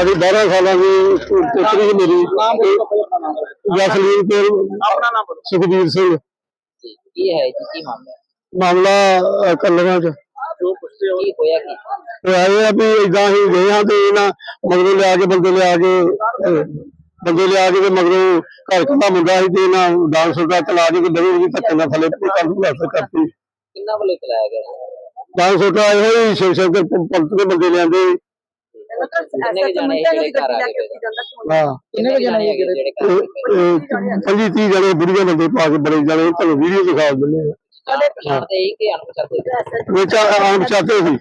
ਸਾਡੀ 12 ਸਾਲਾਂ ਦੀ ਪੁੱਤਰੀ ਸੀ ਮੇਰੀ। ਜਸਲੀਨ ਕੌਰ ਆਪਣਾ ਨਾਮ ਬੋਲੋ। ਸੁਖਬੀਰ ਸਿੰਘ। ਜੀ ਕੀ ਹੈ ਜੀ ਕੀ ਮਾਮਲਾ? ਹੈ? ਮਾਮਲਾ ਕੱਲਵਾਂ ਚ। ਜੋ ਪੁੱਛਦੇ ਹੋ। ਕੀ ਹੋਇਆ ਕੀ? ਤੇ ਆਏ ਆ ਵੀ ਇਦਾਂ ਹੀ ਗਏ ਹਾਂ ਤੇ ਇਹਨਾਂ ਮਗਰੋਂ ਲਿਆ ਕੇ ਬੰਦੇ ਲਿਆ ਕੇ ਬੰਦੇ ਲਿਆ ਕੇ ਤੇ ਮਗਰੋਂ ਘਰ ਕੰਦਾ ਮੁੰਡਾ ਸੀ ਤੇ ਇਹਨਾਂ ਡਾਂਸ ਦਾ ਚਲਾ ਕੇ ਤੇ ਬੜੀ ਵੀ ਧੱਕੇ ਨਾਲ ਥੱਲੇ ਕਰ ਦੂਗਾ ਕਰਤੀ। ਕਿੰਨਾ ਵੱਲੋਂ ਚਲਾਇਆ ਗਿਆ? ਡਾਂਸ ਦਾ ਆਏ ਹੋਏ ਸ਼ਿਵ ਸ਼ੰਕਰ ਪੰਪ ਦੇ ਬੰਦੇ ਲਿਆਂਦੇ। ਕਿੰਨੇ ਕੁ ਜਾਣੇ ਸੀ ਜਿਹੜੇ ਘਰ ਆ ਕੇ ਗਏ? ਹਾਂ। ਕਿੰਨੇ ਕੁ ਜਾਣੇ ਸੀਗੇ ਜਿਹੜੇ ਘਰ ਆ ਕੇ ਗਏ? ਪੰਜੀ ਤੀ ਜਣੇ ਬੁੜੀਆਂ ਬੰਦੇ ਪਾ ਕੇ ਬੜੇ ਜਣੇ ਤੁਹਾਨੂੰ ਵੀਡੀਓ ਦਿਖਾ ਦਿੰਦੇ ਆ। ਜਾਣੇ ਪਛਾਣਦੇ ਹੀ ਕਿ ਅਣਪਛਾਤੇ ਸੀ? ਵਿੱਚ ਆਮ ਚਾਹਤੇ ਸੀ।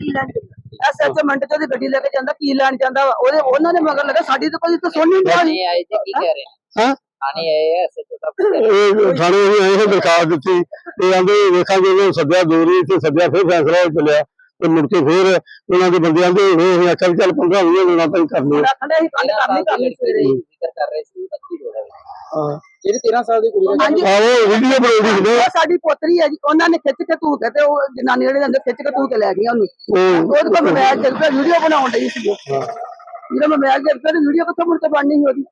ਐਸਐਚ ਮਿੰਟ ਚ ਉਹਦੀ ਗੱਡੀ ਲੈ ਕੇ ਜਾਂਦਾ ਕੀ ਲੈਣ ਜਾਂਦਾ ਵਾ? ਉਹਦੇ ਉਹਨਾਂ ਦੇ ਮਗਰ ਲੱਗਾ ਸਾਡੀ ਤਾਂ ਕੋਈ ਤਾਂ ਸੁਣ ਨਹੀਂ ਰਿਹਾ ਥਾਣੇ ਆਏ ਤੇ ਕੀ ਕਹਿ ਰਹੇ ਨੇ ਹਾਂ? ਥਾਣੇ ਆਏ ਐ ਸੱਚੋ ਦਾ ਪੁੱਛਿਆ। ਇਹ ਦਰਖਾਸਤ ਦਿੱਤੀ। ਤੇ ਆਂਦੇ ਵੇਖਾਂਗੇ ਉਹ ਸੱਦਿਆ ਦੋਰੀ ਤੇ ਸੱਦਿਆ ਫਿਰ ਫੈਸਲਾ ਹੋ ਚੱਲਿਆ। ਤੇ ਮੁੜ ਕੇ ਫਿਰ ਉਹਨਾਂ ਦੇ ਬੰਦਿਆਂ ਦੇ ਹੋਏ ਅਸੀਂ ਆਖਿਆ ਵੀ ਚੱਲ 15 20 ਦਿਨਾਂ ਤੱਕ ਕੱਲ ਕਰਨੀ ਕਰਨੀ ਸਵੇਰੇ। ਜ਼ਿਕਰ ਕਰ ਰਹੇ ਸੀ ਉਹਦਾ ਕੀ ਰੋਲ ਹੈ। ਹਾਂ। ਜਿਹੜੀ 13 ਸਾਲ ਦੀ ਕੁੜੀ ਦਾ ਹਾਂਜੀ। ਆਹੋ ਵੀਡੀਓ ਬਣਾਉਂਦੀ ਸੀ ਉਹ ਸਾਡੀ ਪੋਤਰੀ ਹੈ ਜੀ ਉਹਨਾਂ ਨੇ ਖਿੱਚ ਕੇ ਧੂ ਕੇ ਤੇ ਉਹ ਜਨਾਨੀ ਜਿਹੜੇ ਜਾਂਦੇ ਖਿੱਚ ਕੇ ਧੂ ਕੇ ਲੈ ਗਈਆਂ ਉਹਨੂੰ। ਉਹ ਉਹਦੇ ਕੋਲ ਮੋਬਾਈਲ ਚੱਲ ਪਿਆ ਵੀਡੀਓ ਬਣਾਉਣ ਲਈ ਸੀ ਜਿਹੜਾ ਮੋਬਾਈਲ ਚੱਲ ਪਿਆ ਵੀਡੀਓ ਕਿੱਥੋਂ ਮੁੜ ਕੇ ਬਣਨੀ ਸੀ ਉਹਦੀ?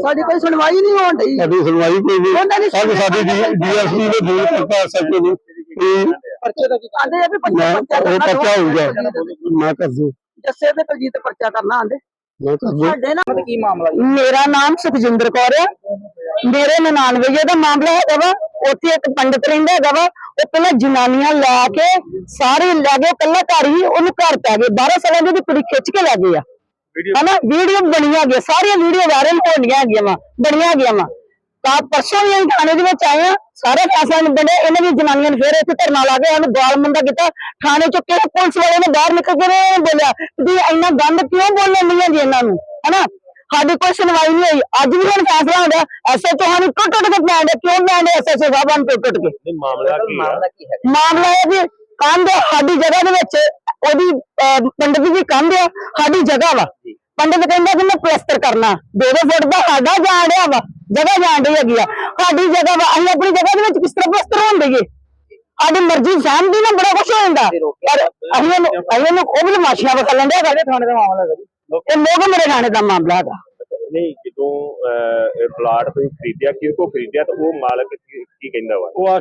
ਸਾਡੀ ਕੋਈ ਸੁਣਵਾਈ ਨਹੀਂ ਹੋਣ ਡਈ। ਸਾਡੀ ਸੁਣਵਾਈ ਕੋਈ ਨਹੀਂ। ਸਾਡੀ ਡੀਐਸਪੀ ਨੇ ਫੋਨ ਕੀਤਾ ਸੱਚੇ ਨੂੰ ਪਰਚੇ ਦਾ ਕੀ ਆਂਦੇ ਆ ਵੀ ਮੈਂ ਪਰਚਾ ਉਹ ਕਰਨਾ ਪਰਚਾ ਹੋਊਗਾ ਦੋ। ਮੈਂ ਕਰ ਦੂੰ। ਜੱਸੇ ਤੇ ਕੁਲਜੀਤ ਪਰਚਾ ਕਰਨਾ ਆਂਦੇ। ਮੈਂ ਕਰ ਦੂੰ। ਸਾਡੇ ਨਾਲ ਕੀ ਮਾਮਲਾ ਜੀ? ਮੇਰਾ ਨਾਮ ਸੁਖਜਿੰਦਰ ਕੌਰ ਹੈ ਮੇਰੇ 99 ਦਾ ਮਾਮਲਾ ਹੈਗਾ ਵਾ। ਉੱਥੇ ਇੱਕ ਪੰਡਤ ਰਹਿੰਦਾ ਹੈਗਾ ਵਾ। ਉਹ ਪਹਿਲਾਂ ਜਨਾਨੀਆਂ ਲੈ ਕੇ ਸਾਰੇ ਲੈ ਗਏ। ਕੱਲਾ ਘਰ ਹੀ ਉਹਨੂੰ ਘਰ ਪੈ ਗਏ। 12 ਸਾਲਾਂ ਦੀ ਉਹਦੀ ਕੁੜੀ ਖਿੱਚ ਕੇ ਲੈ ਗਏ ਆ। ਹਨਾ? ਵੀਡੀਓ ਬਣੀਆਂ ਗਈਆਂ। ਸਾਰੀਆਂ ਵੀਡੀਓ ਵਾਇਰਲ ਹੋਣੀਆਂ ਹੈਗੀਆਂ ਵਾ। ਬਣੀਆਂ ਗਈਆਂ ਵਾ। ਤਾਂ ਪਰਸੋਂ ਵੀ ਅਸੀਂ ਥਾਣੇ ਦੇ ਵਿੱਚ ਆਏ ਆ ਸਾਰੇ ਫੈਸਲਾ ਨਿਬੜੇ ਨੇ ਇਹਨਾਂ ਦੀ ਜਨਾਨੀਆਂ ਨੇ ਫੇਰ ਇੱਥੇ ਧਰਨਾ ਲਾ ਕੇ ਸਾਨੂੰ ਗਾਲ ਮੰਦਾ ਕੀਤਾ। ਥਾਣੇ ਚੋਂ ਕਿਹੜੇ ਪੁਲਿਸ ਵਾਲੇ ਨੇ ਬਾਹਰ ਨਿਕਲ ਕੇ ਨਹੀਂ ਬੋਲਿਆ? ਵੀ ਇੰਨਾ ਗੰਦ ਕਿਉਂ ਬੋਲਣ ਨਹੀਂ ਜੀ ਇਹਨਾਂ ਨੂੰ? ਹਨਾ? ਸਾਡੀ ਕੋਈ ਸੁਣਵਾਈ ਨਹੀਂ ਹੋਈ। ਅੱਜ ਵੀ ਹੁਣ ਫੈਸਲਾ ਹੋ ਗਿਆ ਐਸਐਚਓ ਸਾਨੂੰ ਟੁੱਟ ਟੁੱਟ ਕੇ ਪੈਂਦੇ ਕਿਉਂ ਪੈਂਦੇ ਐਸਐਚਓ ਸਾਹਿਬਾਂ ਨੂੰ ਟੁੱਟ ਟੁੱਟ ਕੇ ਮਾਮਲਾ ਕੀ ਹੈ ਮਾਮਲਾ ਕੀ ਹੈ ਮਾਮਲਾ ਇਹ ਵੀ ਕੰਧ ਸਾਡੀ ਜਗ੍ਹਾ ਦੇ ਵਿੱਚ ਉਹਦੀ ਪੰਡਤ ਦੀ ਕੰਧ ਆ ਸਾਡੀ ਜਗ੍ਹਾ ਵਾ। ਪੰਡਤ ਕਹਿੰਦਾ ਕਿ ਮੈਂ ਪਲਸਤਰ ਕਰਨਾ ਦੋ ਦੋ ਫੁੱਟ ਦਾ ਸਾਡਾ ਜਾਣ ਡਿਆ ਵਾ ਜਗ੍ਹਾ ਜਾਣ ਡਈ ਹੈਗੀ ਆ। ਸਾਡੀ ਜਗ੍ਹਾ ਵਾ ਅਸੀਂ ਆਪਣੀ ਜਗ੍ਹਾ ਦੇ ਵਿੱਚ ਕਿਸ ਤਰ੍ਹਾਂ ਪਲਸਤਰ ਹੋਣ ਦੇਈਏ? ਸਾਡੀ ਮਰਜ਼ੀ ਸਹਿਮਤੀ ਨਾਲ ਬੜਾ ਕੁਛ ਹੋ ਜਾਂਦਾ। ਪਰ ਅਸੀਂ ਉਹਨੂੰ ਅਸੀਂ ਉਹ ਵੀ ਮਾਸ਼ੀਆਂ ਵਖਾ ਲੈਂਦੇ ਹੈਗਾ ਥਾਣੇ ਦਾ ਮਾਮਲਾ ਜੀ? ਇਹ ਲੋਕ ਮੇਰੇ ਥਾਣੇ ਦਾ ਮਾਮਲਾ ਹੈਗਾ। ਨਹੀਂ ਜਦੋਂ ਪਲਾਟ ਤੁਸੀਂ ਖਰੀਦਿਆ ਕਿਹਦੇ ਕੋ ਖਰੀਦਿਆ ਤਾਂ ਉਹ ਮਾਲਕ ਕੀ ਕੀ ਕਹਿੰਦਾ ਵਾ? ਉਹ ਉਹ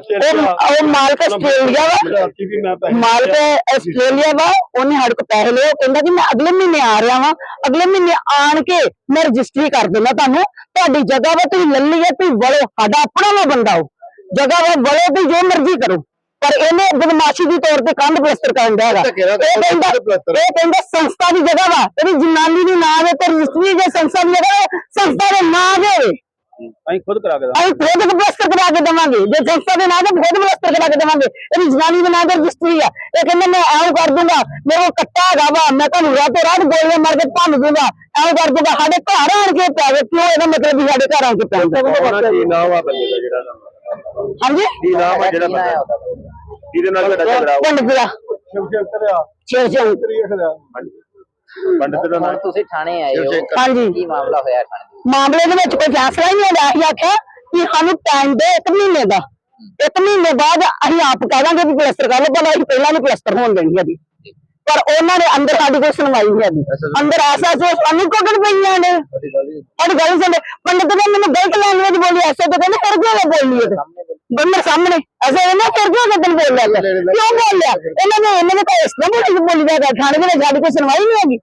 ਉਹ ਮਾਲਕ ਆਸਟ੍ਰੇਲੀਆ ਵਾ। ਮਾਲਕ ਆਸਟ੍ਰੇਲੀਆ ਵਾ ਉਹਨੇ ਸਾਡੇ ਕੋਲ ਪੈਸੇ ਲਏ ਉਹ ਕਹਿੰਦਾ ਕਿ ਮੈਂ ਅਗਲੇ ਮਹੀਨੇ ਆ ਰਿਹਾ ਵਾਂ ਅਗਲੇ ਮਹੀਨੇ ਆਣ ਕੇ ਮੈਂ ਰਜਿਸਟਰੀ ਕਰ ਦਿੰਦਾ ਤੁਹਾਨੂੰ। ਤੁਹਾਡੀ ਜਗ੍ਹਾ ਵਾ ਤੁਸੀਂ ਲੈ ਲਈ ਹੈ ਤੁਸੀਂ ਵੜੋ ਸਾਡਾ ਆਪਣਾ ਵਾ ਬੰਦਾ ਉਹ। ਜਗ੍ਹਾ ਵਾ ਵੜੋ ਤੁਸੀਂ ਜੋ ਮਰਜ਼ੀ ਕਰੋ। ਪਰ ਇਹਨੇ ਬਦਮਾਸ਼ੀ ਦੀ ਤੌਰ ਤੇ ਕੰਧ ਪਲਸਤਰ ਕਰਨ ਦਾ ਹੈਗਾ ਧੱਕੇ ਨਾਲ ਇਹ ਕਹਿੰਦਾ ਪਲਸਤਰ। ਇਹ ਕਹਿੰਦਾ ਸੰਸਥਾ ਦੀ ਜਗ੍ਹਾ ਵਾ। ਇਹਦੀ ਜਨਾਨੀ ਦੀ ਨਾਂ ਦੇ ਤੇ ਰਜਿਸਟਰੀ ਜੇ ਸੰਸਥਾ ਦੀ ਜਗ੍ਹਾ ਵਾ, ਸੰਸਥਾ ਦੇ ਨਾਂ ਦੇ ਹੋਵੇ ਅਸੀਂ ਖੁਦ ਕਰਾ ਕੇ ਅਸੀਂ ਖੁਦ ਪਲਸਤਰ ਕਰਾ ਕੇ ਦੇਵਾਂਗੇ। ਜੇ ਸੰਸਥਾ ਦੇ ਨਾਂ ਤੇ ਖੁਦ ਪਲਸਤਰ ਕਰਾ ਕੇ ਦੇਵਾਂਗੇ। ਇਹਦੀ ਜਨਾਨੀ ਦੇ ਨਾਂ ਤੇ ਰਜਿਸਟਰੀ ਆ। ਇਹ ਕਹਿੰਦਾ ਮੈਂ ਐਂ ਕਰ ਦੂੰਗਾ। ਮੇਰੇ ਕੋਲ ਕੱਟਾ ਹੈਗਾ ਵਾ। ਮੈਂ ਤੁਹਾਨੂੰ ਰਾਤੋਂ ਰਾਤ ਗੋਲੀਆਂ ਮਾਰ ਕੇ ਭੰਨ ਦੂੰਗਾ। ਐਂ ਕਰ ਦੂੰਗਾ। ਸਾਡੇ ਘਰ ਆਣ ਕੇ ਪੈ ਗਏ। ਕਿਉਂ ਇਹਦਾ ਮਤਲਬ ਵੀ ਸਾਡੇ ਘਰ ਆਣ ਕੇ ਪੈ ਉਹਨਾਂ ਕੀ ਨਾਮ ਆ ਬੰਦੇ ਦਾ ਜਿਹੜਾ? ਹਾਂਜੀ? ਕੀ ਨਾਮ ਆ ਜਿਹੜਾ ਬੰਦਾ? ਜਿਹਦੇ ਨਾਲ ਤੁਹਾਡਾ ਝਗੜਾ ਹੋਇਆ ਪਿੰਡ ਦਾ। ਸ਼ਿਵ ਸ਼ੰਕਰ। ਆ ਸਿੰਘ ਪੰਡਤ ਦਾ ਹੁਣ ਨਾਮ ਤੁਸੀਂ ਥਾਣੇ ਆਏ ਹੋ। ਹਾਂਜੀ। ਕੀ ਮਾਮਲਾ ਹੋਇਆ ਥਾਣੇ ਦੇ ਵਿੱਚ? ਮਾਮਲੇ ਦੇ ਵਿੱਚ ਕੋਈ ਫੈਸਲਾ ਹੀ ਨਹੀਂ ਹੋਇਆ ਅਸੀਂ ਆਖਿਆ ਕਿ ਸਾਨੂੰ ਟਾਈਮ ਦੇ ਇੱਕ ਮਹੀਨੇ ਦਾ। ਇੱਕ ਮਹੀਨੇ ਬਾਅਦ ਅਸੀਂ ਆਪ ਕਹਿ ਦਾਂਗੇ ਵੀ ਪਲਸਤਰ ਕਰ ਲਓ। ਪਰ ਅਸੀਂ ਪਹਿਲਾਂ ਨਹੀਂ ਪਲਸਤਰ ਹੋਣ ਦੇਣੀ ਹੈਗੀ ਪਰ ਉਹਨਾਂ ਨੇ ਅੰਦਰ ਸਾਡੀ ਕੋਈ ਸੁਣਵਾਈ ਨਹੀਂ ਹੈਗੀ। ਅੰਦਰ ਐਸਾ ਸੋ ਸਾਨੂੰ ਕੋਕੜ ਪਈਆਂ ਨੇ ਸਾਡੀ ਗੱਲ ਸੁਣ ਪੰਡਤ ਨੇ ਮੈਨੂੰ ਗਲਤ ਲੈਂਗੁਏਜ ਬੋਲੀ। ਐਸੇ ਤਾਂ ਕਹਿੰਦੇ ਫਿਰ ਕਿਉਂ ਬੋਲੀ ਇਹ ਸਾਹਮਣੇ ਐਸਾ ਇਹਨਾਂ ਫਿਰ ਕਿਉਂ ਗੱਦਨ ਬੋਲ ਲਿਆ ਕਿਉਂ ਬੋਲ ਲਿਆ ਇਹਨਾਂ ਨੇ ਇਹਨਾਂ ਨੇ ਤਾਂ ਇਸ ਤਰ੍ਹਾਂ ਬੋਲੀ ਬੋਲੀ ਦਾ ਥਾਣੇ ਦੇ ਵਿੱਚ ਸਾਡੀ ਕੋਈ ਸੁਣਵਾਈ ਨਹੀਂ ਹੈਗੀ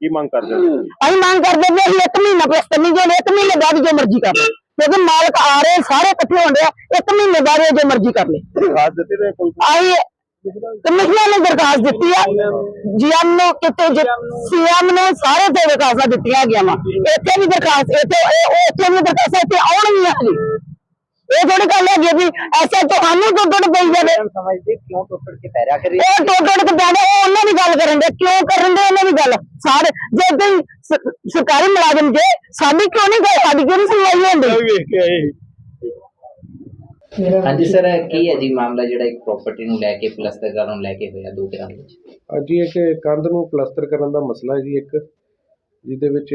ਕੀ ਮੰਗ ਕਰਦੇ ਹੋ ਅਸੀਂ ਮੰਗ ਕਰਦੇ ਵੀ ਅਸੀਂ ਇੱਕ ਮਹੀਨਾ ਪਲਸਤਰ ਨਹੀਂ ਜੋ ਇੱਕ ਮਹੀਨੇ ਬਾਅਦ ਜੋ ਮਰਜ਼ੀ ਕਰ ਲੈ ਕਿਉਂਕਿ ਮਾਲਕ ਆ ਰਹੇ ਸਾਰੇ ਇਕੱਠੇ ਹੋਣ ਡਿਆ ਇੱਕ ਮਹੀਨੇ ਬਾਅਦ ਇਹ ਜੋ ਮਰਜ਼ੀ ਕਰ ਲੈ ਖਾਸ ਦਿੱਤੀ ਤੇ ਕੋਈ ਆਈ ਕਮਿਸ਼ਨਰ ਨੇ ਦਰਖਾਸਤ ਦਿੱਤੀ ਆ ਜੀਐਮ ਨੂੰ ਕਿਤੇ ਸੀਐਮ ਨੇ ਸਾਰੇ ਤੇ ਦਰਖਾਸਤਾਂ ਦਿੱਤੀਆਂ ਹੈਗੀਆਂ ਵਾ ਇੱਥੇ ਵੀ ਦਰਖਾਸਤ ਇੱਥੇ ਇਹ- ਉਹ ਇੱਥੇ ਵੀ ਦਰਖਾਸਤਾਂ ਇੱਥੇ ਆਉਣਗੀਆਂ ਜੀ ਇਹ ਥੋੜੀ ਗੱਲ ਹੈਗੀ ਵੀ ਐਸਾ ਤੁਹਾਨੂੰ ਟੁੱਟ ਟੁੱਟ ਪਈ ਜਾਵੇ। ਸਮਝਦੇ ਕਿਉਂ ਟੁੱਟ ਕੇ ਪੈ ਰਿਹਾ ਕਰੀ ਉਹ ਟੁੱਟ ਟੁੱਟ ਕੇ ਪੈਂਦੇ ਉਹ ਉਹਨਾਂ ਦੀ ਗੱਲ ਕਰਨ ਦੇ ਕਿਉਂ ਕਰਨ ਦੇ ਉਹਨਾਂ ਦੀ ਗੱਲ? ਸਾਰੇ ਜੇ ਸ- ਸਰਕਾਰੀ ਮੁਲਾਜ਼ਮ ਜੇ ਸਾਡੀ ਕਿਉਂ ਨਹੀਂ ਗੱਲ ਸਾਡੀ ਕਿਉਂ ਨਹੀਂ ਸੁਣਵਾਈ ਹੁੰਦੀ ਹਾਂਜੀ ਸਰ ਕੀ ਹੈ ਜੀ ਮਾਮਲਾ ਜਿਹੜਾ ਇੱਕ ਪ੍ਰਾਪਰਟੀ ਨੂੰ ਲੈ ਕੇ ਪਲਸਤਰ ਕਰਨ ਨੂੰ ਲੈ ਕੇ ਹੋਇਆ ਦੋ ਘਰਾਂ ਵਿੱਚ? ਅੱਜ ਇੱਕ ਕੰਧ ਨੂੰ ਪਲਸਤਰ ਕਰਨ ਦਾ ਮਸਲਾ ਹੈ ਜੀ ਇੱਕ ਜਿਹਦੇ ਵਿੱਚ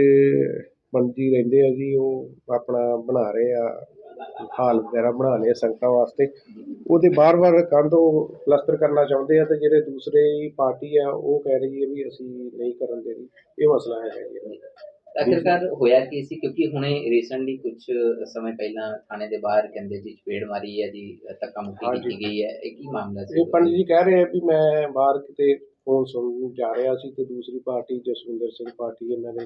ਪੰਡਤ ਜੀ ਰਹਿੰਦੇ ਆ ਜੀ ਉਹ ਆਪਣਾ ਬਣਾ ਰਹੇ ਆ ਹਾਲ ਵਗੈਰਾ ਬਣਾ ਲਏ ਸੰਗਤਾਂ ਵਾਸਤੇ। ਉਹਦੇ ਬਾਰ-ਬਾਰ ਕੰਧ ਉਹ ਪਲਸਤਰ ਕਰਨਾ ਚਾਹੁੰਦੇ ਆ ਤੇ ਜਿਹੜੇ ਦੂਸਰੇ ਪਾਰਟੀ ਆ ਉਹ ਕਹਿ ਰਹੀ ਹੈ ਵੀ ਅਸੀਂ ਨਹੀਂ ਕਰਨ ਦੇਣੀ ਇਹ ਮਸਲਾ ਹੈ ਜੀ। ਆਖਿਰਕਾਰ ਹੋਇਆ ਕੀ ਸੀ? ਕਿਉਂਕਿ ਹੁਣੇ ਰੀਸੈਂਟਲੀ ਕੁਝ ਸਮੇਂ ਪਹਿਲਾਂ ਥਾਣੇ ਦੇ ਬਾਹਰ ਕਹਿੰਦੇ ਜੀ ਚਪੇੜ ਮਾਰੀ ਹੈ ਜੀ ਧੱਕਾ ਮੁੱਕੀ। ਕੀਤੀ ਗਈ ਹੈ। ਇਹ ਕੀ ਮਾਮਲਾ ਸੀ? ਇਹ ਪੰਡਿਤ ਜੀ ਕਹਿ ਰਹੇ ਆ ਵੀ ਮੈਂ ਬਾਹਰ ਕਿਤੇ ਉਹ ਸੁਣਨ ਜਾ ਰਿਹਾ ਸੀ ਤੇ ਦੂਸਰੀ ਪਾਰਟੀ ਜਸਵਿੰਦਰ ਸਿੰਘ ਪਾਰਟੀ ਇਹਨਾਂ ਨੇ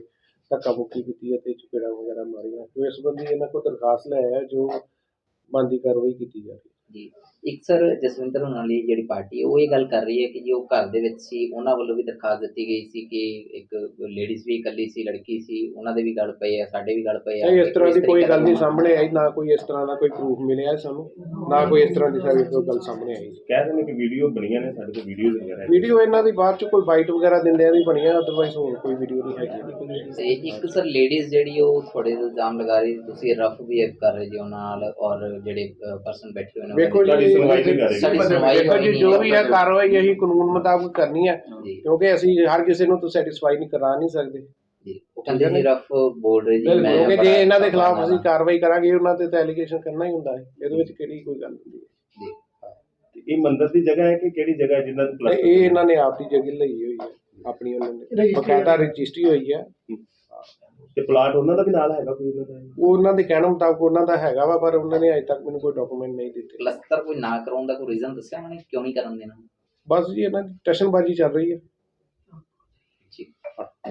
ਧੱਕਾ ਮੁੱਕੀ ਕੀਤੀ ਅਤੇ ਤੇ ਚਪੇੜਾ ਵਗੈਰਾ ਮਾਰੀਆਂ। ਤੇ ਇਸ ਸੰਬੰਧੀ ਇਹਨਾਂ ਕੋਲ ਦਰਖਾਸਤ ਲੈ ਆਇਆ ਜੋ ਬਣਦੀ ਕਾਰਵਾਈ ਕੀਤੀ ਜਾ ਰਹੀ ਹੈ। ਜੀ। ਇੱਕ ਸਰ ਜਸਵਿੰਦਰ ਹੋਣਾ ਲਈ ਜਿਹੜੀ ਪਾਰਟੀ ਹੈ ਉਹ ਇਹ ਗੱਲ ਕਰ ਰਹੀ ਹੈ ਕਿ ਜੀ ਉਹ ਘਰ ਦੇ ਵਿੱਚ ਸੀ ਉਹਨਾਂ ਵੱਲੋਂ ਵੀ ਦਰਖਾਸਤ ਦਿੱਤੀ ਗਈ ਸੀ ਕਿ ਇੱਕ ਲੇਡੀਜ਼ ਵੀ ਇਕੱਲੀ ਸੀ ਲੜਕੀ ਸੀ ਉਹਨਾਂ ਦੇ ਵੀ ਗੱਲ ਪਏ ਆ ਸਾਡੇ ਵੀ ਗੱਲ ਪਏ ਆ। ਨਹੀਂ ਇਸ ਤਰ੍ਹਾਂ ਦੀ ਕੋਈ ਗੱਲ ਨਹੀਂ ਸਾਹਮਣੇ ਆਈ ਨਾ ਕੋਈ ਇਸ ਤਰ੍ਹਾਂ ਦਾ ਕੋਈ ਪ੍ਰੂਫ ਮਿਲਿਆ ਸਾਨੂੰ ਨਾ ਕੋਈ ਇਸ ਤਰ੍ਹਾਂ ਦੀ ਸਾਡੀ ਕੋਈ ਗੱਲ ਸਾਹਮਣੇ ਆਈ। ਕਹਿ ਰਹੇ ਨੇ ਕਿ ਵੀਡੀਓ ਬਣੀਆਂ ਨੇ ਸਾਡੇ ਕੋਲ ਵੀਡੀਓਜ਼ ਵਗੈਰਾ ਹੈ। ਵੀਡੀਓ ਇਹਨਾਂ ਦੀ ਬਾਅਦ ਚ ਕੋਈ ਬਾਈਟ ਵਗੈਰਾ ਦਿੰਦਿਆਂ ਦੀ ਬਣੀ ਆ ਅਦਰਵਾਈਜ਼ ਹੋਰ ਕੋਈ ਵੀਡੀਓ ਨਹੀਂ ਹੈਗੀ। ਤੇ ਇੱਕ ਸਰ ਲੇਡੀਜ਼ ਜਿਹੜੀ ਉਹ ਥੋੜੇ ਇਲਜ਼ਾਮ ਲਗਾ ਰਹੀ ਤੁਸੀਂ ਰਫ ਵੀ ਕਰ ਰਹੇ ਜੀ ਉਹਨਾਂ ਨਾਲ ਔਰ ਜਿਹੜੇ ਪਰਸਨ ਬੈਠੇ ਹੋਏ ਨੇ ਵੇਖੋ ਜੀ ਤੁਹਾਡੀ ਸੁਣਵਾਈ ਨਹੀਂ ਕਰ ਰਹੀ। ਸਾਡੀ ਸੁਣਵਾਈ ਦੇਖੋ ਜੀ ਹੋਈ ਜੋ ਨਹੀਂ ਵੀ ਹੈ ਕਾਰਵਾਈ ਅਸੀਂ ਕਾਨੂੰਨ ਮੁਤਾਬਕ ਕਰਨੀ ਹੈ ਜੀ। ਕਿਉਂਕਿ ਅਸੀਂ ਹਰ ਕਿਸੇ ਨੂੰ ਤਾਂ ਸੈਟੀਸਫਾਈ ਨਹੀਂ ਕਰਾ ਨਹੀਂ ਸਕਦੇ। ਜੀ। ਉਹ ਕਹਿੰਦੇ ਜੀ ਰਫ ਬੋਲ ਰਹੇ ਜੀ ਬਿਲਕੁਲ ਮੈਂ ਕਿਉਂਕਿ ਜੇ ਬੜਾ ਇਹਨਾਂ ਦੇ ਖਿਲਾਫ ਸੰਭਾਲਣਾ ਅਸੀਂ ਕਾਰਵਾਈ ਕਰਾਂਗੇ ਉਹਨਾਂ ਤੇ ਤਾਂ ਐਲੀਗੇਸ਼ਨ ਕਰਨਾ ਹੀ ਹੁੰਦਾ ਹੈ। ਇਹਦੇ ਵਿੱਚ ਕਿਹੜੀ ਕੋਈ ਗੱਲ ਹੁੰਦੀ ਹੈ? ਜੀ। ਤੇ ਇਹ ਮੰਦਿਰ ਦੀ ਜਗ੍ਹਾ ਹੈ ਕਿ ਕਿਹੜੀ ਜਗ੍ਹਾ ਹੈ ਜਿੰਨਾਂ ਨੂੰ ਨਹੀਂ, ਇਹ ਇਹਨਾਂ ਨੇ ਆਪ ਦੀ ਜਗ੍ਹਾ ਲਈ ਹੋਈ ਹੈ ਆਪਣੀ ਉਹਨਾਂ ਨੇ। ਬਕਾਇਦਾ ਰਜਿਸਟਰੀ ਹੋਈ ਹੈ। ਤੇ ਪਲਾਟ ਉਹਨਾਂ ਦਾ ਵੀ ਨਾਲ ਹੈਗਾ ਕੋਈ ਉਹਨਾਂ ਦਾ? ਉਹ ਉਹਨਾਂ ਦੇ ਕਹਿਣ ਮੁਤਾਬਕ ਉਹਨਾਂ ਦਾ ਹੈਗਾ ਵਾ ਪਰ ਉਹਨਾਂ ਨੇ ਅਜੇ ਤੱਕ ਮੈਨੂੰ ਕੋਈ ਡਾਕੂਮੈਂਟ ਨਹੀਂ ਦਿੱਤੇ। ਪਲਸਤਰ ਕੋਈ ਨਾ ਕਰਾਉਣ ਦਾ ਕੋਈ ਰੀਜ਼ਨ ਦੱਸਿਆ ਉਹਨੇ ਕਿਉਂ ਨਹੀਂ ਕਰਨ ਦੇਣਾ? ਬਸ ਜੀ ਇਹਨਾਂ ਦੀ ਟੈਸ਼ਨਬਾਜ਼ੀ ਚੱਲ ਰਹੀ ਹੈ। ਜੀ